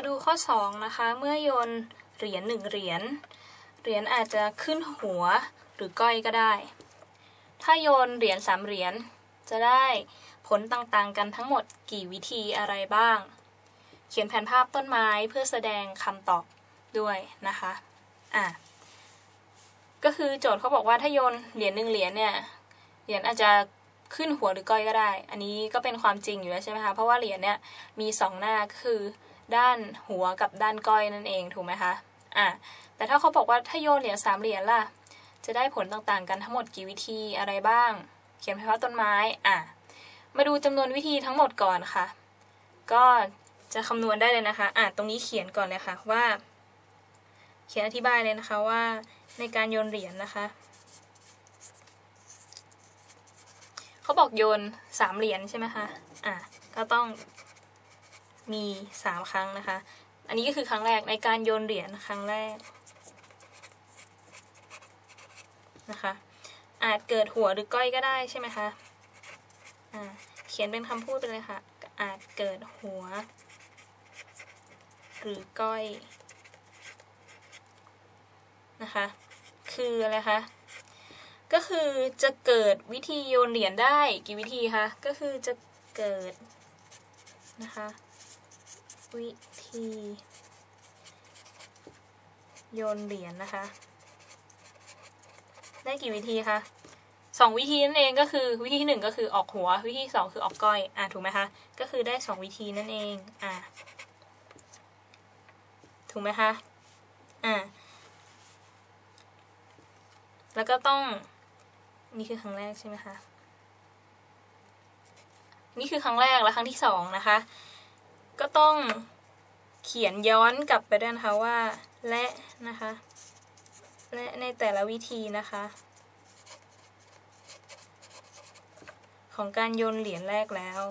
มาดูข้อ 2 นะคะ เมื่อโยนเหรียญหนึ่งเหรียญ เหรียญอาจจะขึ้นหัวหรือก้อยก็ได้ ถ้าโยนเหรียญสามเหรียญจะได้ผลต่างๆ กันทั้งหมดกี่วิธีอะไรบ้าง เขียนแผนภาพต้นไม้เพื่อแสดงคำตอบด้วยนะคะ อะ ก็คือโจทย์เขาบอกว่าถ้าโยนเหรียญหนึ่งเหรียญเนี่ย เหรียญอาจจะขึ้นหัวหรือก้อยก็ได้ อันนี้ก็เป็นความจริงอยู่แล้วใช่ไหมคะ เพราะว่าเหรียญเนี่ยมีสองหน้าก็คือ ด้านหัวกับด้านก้อยนั่นเองถูกไหมคะอะแต่ถ้าเขาบอกว่าถ้าโยนเหรียญสามเหรียญล่ะ จะได้ผลต่างๆกันทั้งหมดกี่วิธีอะไรบ้าง เขียนแผนภาต้นไม้อะมาดูจำนวนวิธีทั้งหมดก่อนค่ะ ก็จะคำนวณได้เลยนะคะอะตรงนี้เขียนก่อนเลยค่ะว่า เขียนอธิบายเลยนะคะว่าในการโยนเหรียญนะคะเขาบอกโยนสามเหรียญใช่ไหมคะ อะ ก็ต้อง มีสามครั้งนะคะ อันนี้ก็คือครั้งแรกในการโยนเหรียญครั้งแรกนะคะ อาจเกิดหัวหรือก้อยก็ได้ใช่ไหมคะอ่าเขียนเป็นคำพูดไปเลยค่ะ อาจเกิดหัว หรือก้อยนะคะ คืออะไรคะ ก็คือจะเกิดวิธีโยนเหรียญได้กี่วิธีคะ ก็คือจะเกิดนะคะ วิธีโยนเหรียญนะคะ ได้กี่วิธีคะสองวิธีนั่นเองก็คือวิธีที่หนึ่งก็คือออกหัว วิธีสองคือออกก้อยอะถูกไหมคะ ก็คือได้สองวิธีนั่นเองอะถูกไหมคะอะแล้วก็ต้องนี่คือครั้งแรกใช่ไหมคะนี่คือครั้งแรกและครั้งที่สองนะคะ ก็ต้อง เขียนย้อนกลับไปด้วยนะคะว่า และนะคะ และในแต่ละวิธีนะคะ ของการโยนเหรียญแรกแล้ว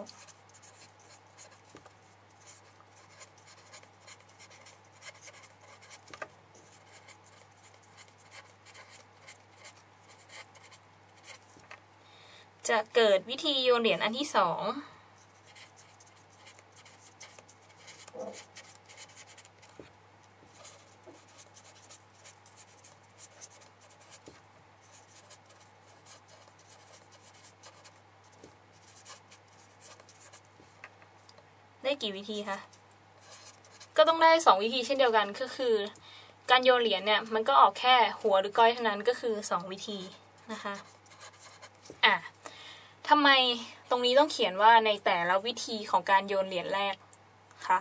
จะเกิดวิธีโยนเหรียญอันที่สอง กี่วิธีคะก็ต้องได้สองวิธีเช่นเดียวกันก็คือ การโยนเหรียญเนี่ยมันก็ออกแค่หัวหรือก้อยเท่านั้นก็คือสองวิธีนะคะอะทำไมตรงนี้ต้องเขียนว่าในแต่ละวิธีของการโยนเหรียญแรกคะ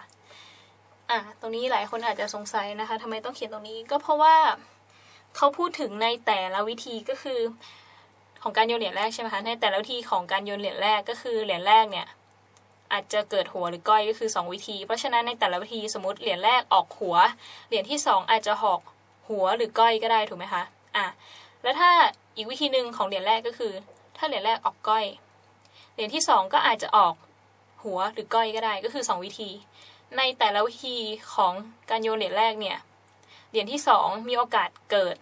อะตรงนี้หลายคนอาจจะสงสัยนะคะทำไมต้องเขียนตรงนี้ก็เพราะว่าเขาพูดถึงในแต่ละวิธีก็คือของการโยนเหรียญแรกใช่ไหมคะในแต่ละวิธีของการโยนเหรียญแรกก็คือเหรียญแรกเนี่ย อาจจะเกิดหัวหรือก้อยก็คือ 2 วิธี เพราะฉะนั้นในแต่ละวิธีสมมติเหรียญแรกออกหัว เหรียญที่ 2 อาจจะหอกหัวหรือก้อยก็ได้ถูกไหมคะอะแล้วถ้าอีกวิธีหนึ่งของเหรียญแรกก็คือ ถ้าเหรียญแรกออกก้อย เหรียญที่ 2 ก็อาจจะออกหัวหรือก้อยก็ได้ก็คือ 2 วิธี ในแต่ละวิธีของการโยนเหรียญแรกเนี่ยเหรียญที่ 2 มีโอกาสเกิด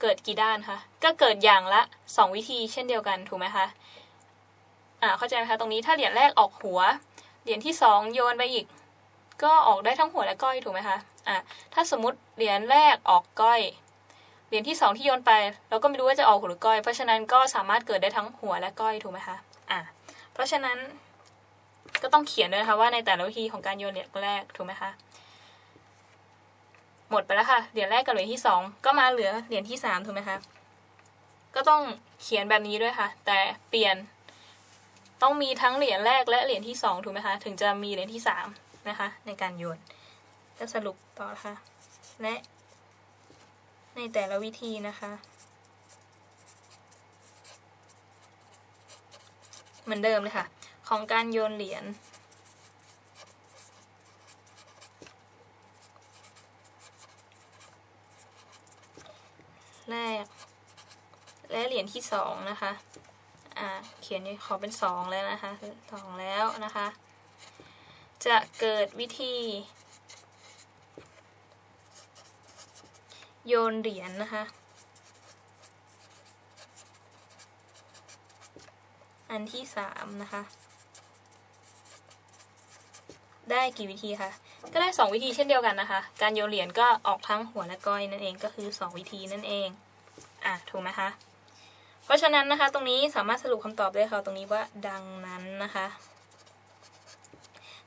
เกิดกี่ด้านคะก็เกิดอย่างละ 2 วิธีเช่นเดียวกันถูกไหมคะ อ่าเข้าใจไหมคะตรงนี้ถ้าเหรียญแรกออกหัว เหรียญที่สองโยนไปอีก ก็ออกได้ทั้งหัวและก้อยถูกไหมคะอ่าถ้าสมมติเหรียญแรกออกก้อย เหรียญที่สองที่โยนไป เราก็ไม่รู้ว่าจะออกหัวหรือก้อย เพราะฉะนั้นก็สามารถเกิดได้ทั้งหัวและก้อยถูกไหมคะอ่าเพราะฉะนั้นก็ต้องเขียนด้วยนะคะว่าในแต่ละวิธีของการโยนเหรียญแรกถูกไหมคะหมดไปแล้วค่ะ เหรียญแรกกับเหรียญที่สองก็มาเหลือเหรียญที่สามถูกไหมคะ ก็ต้องเขียนแบบนี้ด้วยค่ะ แต่เปลี่ยน ต้องมีทั้งเหรียญแรกและเหรียญที่สองถูกไหมคะ ถึงจะมีเหรียญที่สามนะคะ ในการโยนจะสรุปต่อนะคะและในแต่ละวิธีนะคะ เหมือนเดิมเลยค่ะ ของการโยนเหรียญแรก และเหรียญที่สองนะคะ อ่าเขียนนี่ขอเป็นสองแล้วนะคะสองแล้วนะคะ จะเกิดวิธี โยนเหรียญนะคะ อันที่สามนะคะ ได้กี่วิธีคะก็ได้สองวิธีเช่นเดียวกันนะคะ การโยนเหรียญก็ออกทั้งหัวและก้อยนั่นเองก็คือสองวิธีนั่นเอง อะ ถูกไหมคะ เพราะฉะนั้นนะคะ ตรงนี้สามารถสรุปคำตอบได้ค่ะตรงนี้ว่าดังนั้นนะคะ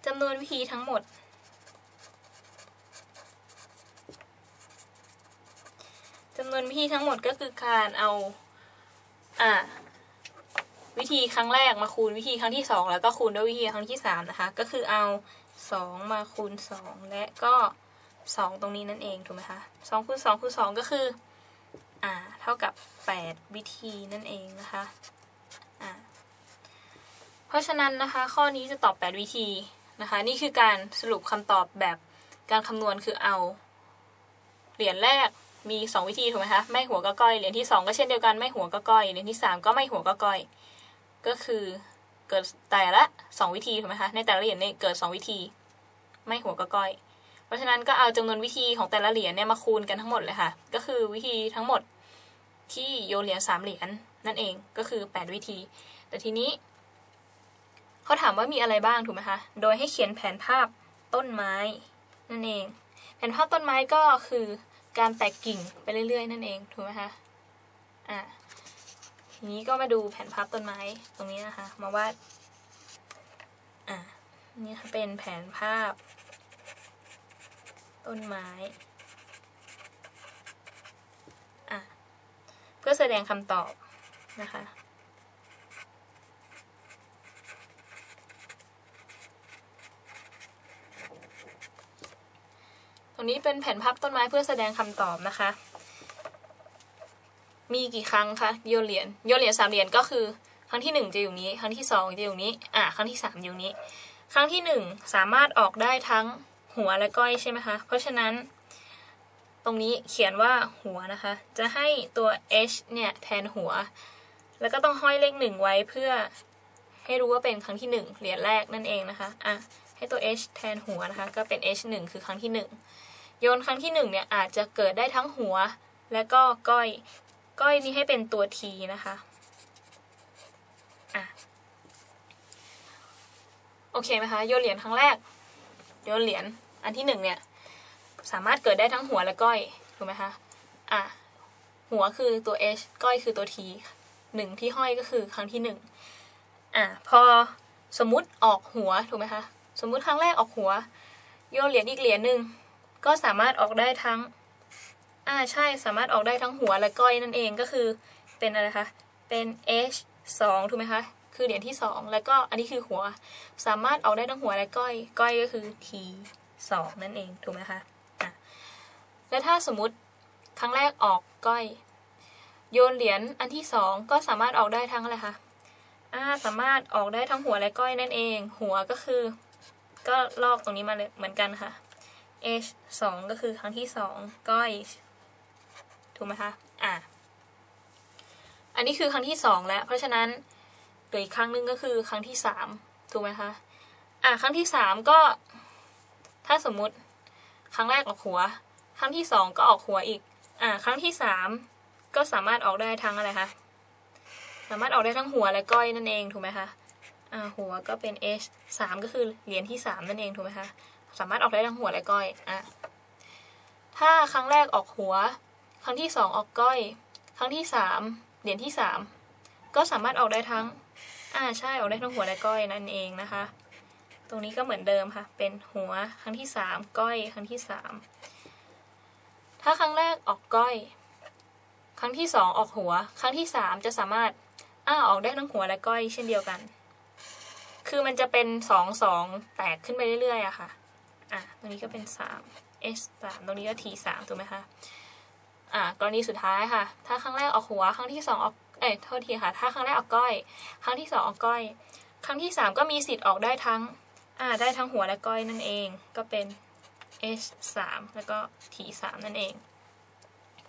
จำนวนวิธีทั้งหมด จำนวนวิธีทั้งหมดก็คือการเอาอ่าวิธีครั้งแรกมาคูณวิธีครั้งที่สองแล้วก็คูณด้วยวิธีครั้งที่สามนะคะ ก็คือเอาสองมาคูณสองและก็สองตรงนี้นั่นเองถูกไหมคะสองคูณสองคูณสองก็คือ อ่าเท่ากับแปดวิธีนั่นเองนะคะอ่าเพราะฉะนั้นนะคะข้อนี้จะตอบแปดวิธีนะคะนี่คือการสรุปคำตอบแบบการคำนวณคือเอา เหรียญแรกมีสองวิธีถูกไหมคะไม่หัวก็ก้อยเหรียญที่สองก็เช่นเดียวกันไม่หัวก็ก้อยเหรียญที่สามก็ไม่หัวก็ก้อย ก็คือเกิดแต่ละสองวิธีถูกไหมคะในแต่ละเหรียญเนี่ยเกิดสองวิธี ไม่หัวก็ก้อย เพราะฉะนั้นก็เอาจำนวนวิธีของแต่ละเหรียญเนี่ยมาคูณกันทั้งหมดเลยค่ะ ก็คือวิธีทั้งหมดที่โยนเหรียญสามเหรียญนั่นเองก็คือแปดวิธี แต่ทีนี้เขาถามว่ามีอะไรบ้างถูกไหมคะ โดยให้เขียนแผนภาพต้นไม้นั่นเอง แผนภาพต้นไม้ก็คือการแตกกิ่งไปเรื่อยๆ นั่นเองถูกไหมคะอะทีนี้ก็มาดูแผนภาพต้นไม้ตรงนี้นะคะ มาวาดอะนี่เป็นแผนภาพ ต้นไม้ เพื่อแสดงคำตอบนะคะ ตรงนี้เป็นแผนภาพต้นไม้เพื่อแสดงคำตอบนะคะ มีกี่ครั้งคะโยนเหรียญโยนเหรียญสามเหรียญก็คือ ครั้งที่หนึ่งจะอยู่นี้ ครั้งที่สองจะอยู่นี้ อ่าครั้งที่สามอยู่นี้ ครั้งที่หนึ่งสามารถออกได้ทั้ง หัวและก้อยใช่ไหมคะ เพราะฉะนั้น ตรงนี้เขียนว่าหัวนะคะ จะให้ตัว h เนี่ยแทนหัว แล้วก็ต้องห้อยเลขหนึ่งไว้เพื่อให้รู้ว่าเป็นครั้งที่หนึ่งเหรียญแรกนั่นเองนะคะอะให้ตัว h แทนหัวนะคะ ก็เป็น h หนึ่งคือครั้งที่หนึ่งโยนครั้งที่หนึ่งเนี่ยอาจจะเกิดได้ทั้งหัว และก็ก้อย ก้อยนี้ให้เป็นตัว t นะคะอะโอเคไหมคะ โยนเหรียญครั้งแรก โยนเหรียญ อันที่หนึ่งเนี่ย สามารถเกิดได้ทั้งหัวและก้อยถูกไหมคะอะหัวคือตัว h ก้อยคือตัว t หนึ่งที่ห้อยก็คือครั้งที่หนึ่งอะพอสมมุติออกหัวถูกไหมคะสมมุติครั้งแรกออกหัว โยนเหรียญอีกเหรียญหนึ่งก็สามารถออกได้ทั้งอ่าใช่สามารถออกได้ทั้งหัวและก้อยนั่นเองก็คือเป็นอะไรคะเป็น h สองถูกไหมคะคือเหรียญที่สองแล้วก็อันนี้คือหัว สามารถออกได้ทั้งหัวและก้อย ก้อยก็คือ t สองนั่นเองถูกไหมคะะและถ้าสมมติครั้งแรกออกก้อย โยนเหรียญอันที่สองก็สามารถออกได้ทั้งอะไรคะอ่าสามารถออกได้ทั้งหัวและก้อยนั่นเอง หัวก็คือ ก็ลอกตรงนี้มาเลยเหมือนกันค่ะ h สองก็คือครั้งที่สองก้อย ถูกไหมคะอ่าอันนี้คือครั้งที่สองแล้ว เพราะฉะนั้นเหลืออีกครั้งหนึงก็คือครั้งที่สามถูกไหมคะอ่าครั้งที่สามก็ ถ้าสมมุติครั้งแรกออกหัว ครั้งที่สองก็ออกหัวอีก อ่า ครั้งที่สามก็สามารถออกได้ทั้งอะไรคะ สามารถออกได้ทั้งหัวและก้อยนั่นเองถูกไหมคะ อ่า หัวก็เป็น h สามก็คือเหรียญที่สามนั่นเองถูกไหมคะ สามารถออกได้ทั้งหัวและก้อย อะ ถ้าครั้งแรกออกหัว ครั้งที่สองออกก้อย ครั้งที่สามเหรียญที่สามก็สามารถออกได้ทั้ง อ่า ใช่ ออกได้ทั้งหัวและก้อยนั่นเองนะคะ ตรงนี้ก็เหมือนเดิมค่ะ เป็นหัวครั้งที่สามก้อยครั้งที่สามถ้าครั้งแรกออกก้อย ครั้งที่สองออกหัว ครั้งที่สามจะสามารถอ้าออกได้ทั้งหัวและก้อยเช่นเดียวกัน คือมันจะเป็นสองสองแตกขึ้นไปเรื่อยๆอะค่ะ อะ ตรงนี้ก็เป็นสาม s สามตรงนี้ก็ t สามถูกไหมคะ อะ กรณีสุดท้ายค่ะ ถ้าครั้งแรกออกหัว ครั้งที่สองออก เอ้ย โทษทีค่ะ ถ้าครั้งแรกออกก้อย ครั้งที่สองออกก้อย ครั้งที่สามก็มีสิทธิ์ออกได้ทั้ง อ่าได้ทั้งหัวและก้อยนั่นเอง ก็เป็น h สามแล้วก็ t สามนั่นเอง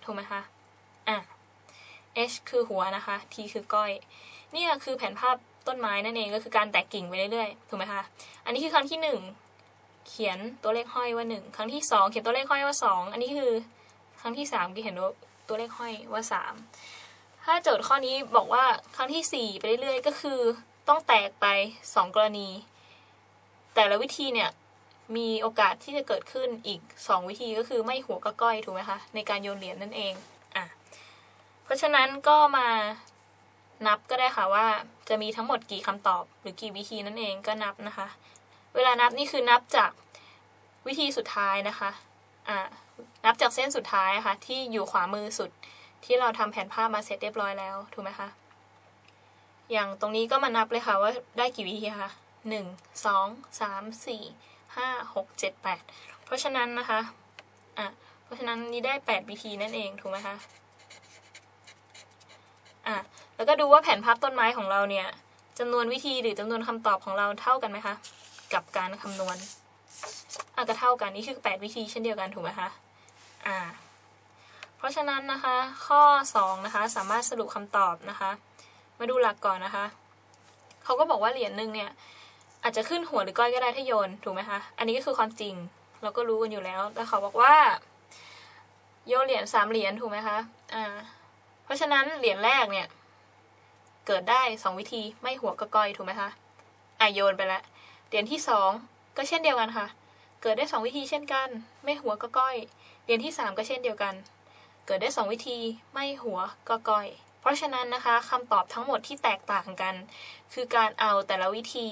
ถูกไหมคะอะ h คือหัวนะคะ t คือก้อยนี่คือแผนภาพต้นไม้นั่นเองก็คือการแตกกิ่งไปเรื่อยๆ ถูกไหมคะ อันนี้คือครั้งที่หนึ่งเขียนตัวเลขห้อยว่าหนึ่งครั้งที่สองเขียนตัวเลขห้อยว่าสองอันนี้คือครั้งที่สามที่เห็นว่าตัวเลขห้อยว่าสามถ้าโจทย์ข้อนี้บอกว่าครั้งที่สี่ไปเรื่อยๆ ก็คือต้องแตกไปสองกรณี แต่ละวิธีเนี่ยมีโอกาสที่จะเกิดขึ้นอีก 2 วิธีก็คือไม่หัวก็ก้อยถูกไหมคะในการโยนเหรียญนั่นเองอะเพราะฉะนั้นก็มานับก็ได้ค่ะว่าจะมีทั้งหมดกี่คำตอบ หรือกี่วิธีนั่นเองก็นับนะคะ เวลานับนี่คือนับจากวิธีสุดท้ายนะคะอ่านับจากเส้นสุดท้ายค่ะที่อยู่ขวามือสุดที่เราทำแผนภาพมาเสร็จเรียบร้อยแล้วถูกไหมคะอย่างตรงนี้ก็มานับเลยค่ะว่าได้กี่วิธีคะ หนึ่งสองสามสี่ห้าหกเจ็ดแปดเพราะฉะนั้นนะคะ อะ เพราะฉะนั้นนี่ได้แปดวิธีนั่นเอง ถูกไหมคะ อะ แล้วก็ดูว่าแผนภาพต้นไม้ของเราเนี่ยจำนวนวิธีหรือจำนวนคำตอบของเราเท่ากันไหมคะ กับการคำนวณ อะก็เท่ากัน นี่คือแปดวิธีเช่นเดียวกัน ถูกไหมคะ อ่า เพราะฉะนั้นนะคะ ข้อ 2 นะคะ สามารถสรุปคำตอบนะคะ มาดูหลักก่อนนะคะ เขาก็บอกว่าเหรียญหนึ่งเนี่ย อาจจะขึ้นหัวหรือก้อยก็ได้ถ้าโยนถูกไหมคะ อันนี้ก็คือความจริง เราก็รู้กันอยู่แล้วแต่เขาบอกว่า โยนเหรียญสามเหรียญถูกไหมคะ อ่า เพราะฉะนั้นเหรียญแรกเนี่ย เกิดได้สองวิธีไม่หัวก็ก้อยถูกไหมคะอะโยนไปล้วเหรียญที่สองก็เช่นเดียวกันค่ะ เกิดได้สองวิธีเช่นกัน ไม่หัวก็ก้อย เหรียญที่สามก็เช่นเดียวกัน เกิดได้สองวิธีไม่หัวก็ก้อยเพราะฉะนั้นนะคะคำตอบทั้งหมดที่แตกต่างกัน คือการเอาแต่ละวิธี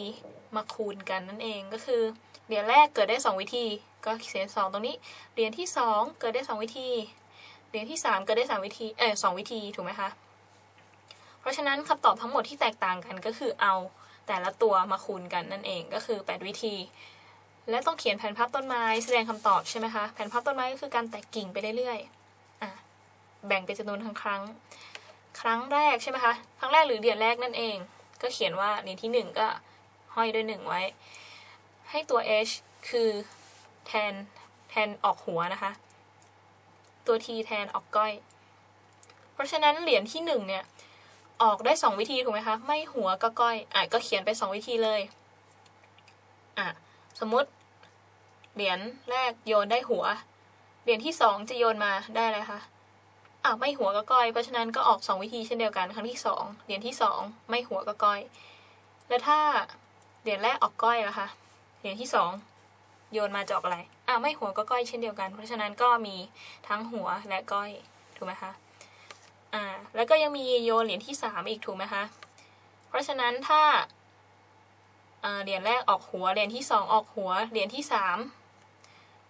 มาคูณกันนั่นเองก็คือเหรียญแรกเกิดได้สองวิธี ก็เขียนสองตรงนี้เหรียญที่สองเกิดได้สองวิธีเหรียญที่สามเกิดได้สามวิธีเออสองวิธีถูกไหมคะเพราะฉะนั้นคำตอบทั้งหมดที่แตกต่างกันก็คือเอาแต่ละตัวมาคูณกันนั่นเองก็คือแปดวิธี และต้องเขียนแผนภาพต้นไม้แสดงคำตอบใช่ไหมคะแผนภาพต้นไม้ก็คือการแตกกิ่งไปเรื่อยๆอะแบ่งเป็นจำนวนทั้งครั้ง ครั้งแรกใช่ไหมคะครั้งแรกหรือเหรียญแรกนั่นเอง ก็เขียนว่าเหรียญที่หนึ่งก็ ห้อยด้วยหนึ่งไว้ ให้ตัว h คือแทนแทนออกหัวนะคะ ตัว t แทนออกก้อย เพราะฉะนั้นเหรียญที่หนึ่งเนี่ย ออกได้สองวิธีถูกไหมคะ ไม่หัวก็ก้อย อะก็เขียนไปสองวิธีเลย อะสมมติเหรียญแรกโยนได้หัว เหรียญที่สองจะโยนมาได้อะไรคะอะไม่หัวก็ก้อย เพราะฉะนั้นก็ออกสองวิธีเช่นเดียวกัน ครั้งที่สองเหรียญที่สองไม่หัวก็ก้อย แล้วถ้า เหรียญแรกออกก้อยละคะ เหรียญที่สองโยนมาจะออกอะไร อะไม่หัวก็ก้อยเช่นเดียวกัน เพราะฉะนั้นก็มีทั้งหัวและก้อย ถูกไหมคะ อ่า แล้วก็ยังมีโยนเหรียญที่สามอีกถูกไหมคะ เพราะฉะนั้นถ้าเหรียญแรกออกหัว เหรียญที่สองออกหัว เหรียญที่สาม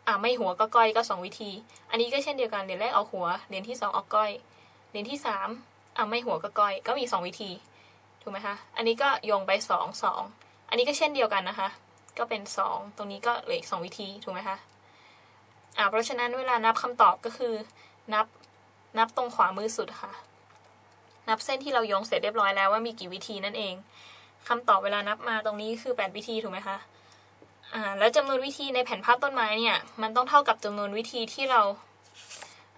อ่าไม่หัวก็ก้อยก็สองวิธี อันนี้ก็เช่นเดียวกัน เหรียญแรกออกหัว เหรียญที่สองออกก้อย เหรียญที่สามอ่าไม่หัวก็ก้อย ก็มีสองวิธี ถูกไหมคะ อันนี้ก็โยงไปสองสอง อันนี้ก็เช่นเดียวกันนะคะ ก็เป็นสองตรงนี้ก็เหลืออีกสองวิธีถูกไหมคะอ่าเพราะฉะนั้นเวลานับคำตอบก็คือนับนับตรงขวามือสุดค่ะ นับเส้นที่เราโยงเสร็จเรียบร้อยแล้วว่ามีกี่วิธีนั่นเองคำตอบเวลานับมาตรงนี้คือแปดวิธีถูกไหมคะอ่าแล้วจำนวนวิธีในแผนภาพต้นไม้เนี่ยมันต้องเท่ากับจำนวนวิธีที่เรา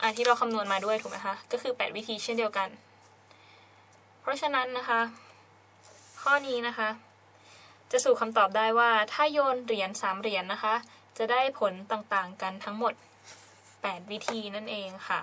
อ่าที่เราคำนวณมาด้วยถูกไหมคะก็คือแปดวิธีเช่นเดียวกัน เพราะฉะนั้นนะคะ ข้อนี้นะคะ จะสู่คำตอบได้ว่าถ้าโยนเหรียญสามเหรียญนะคะ จะได้ผลต่างๆกันทั้งหมด 8 วิธีนั่นเองค่ะ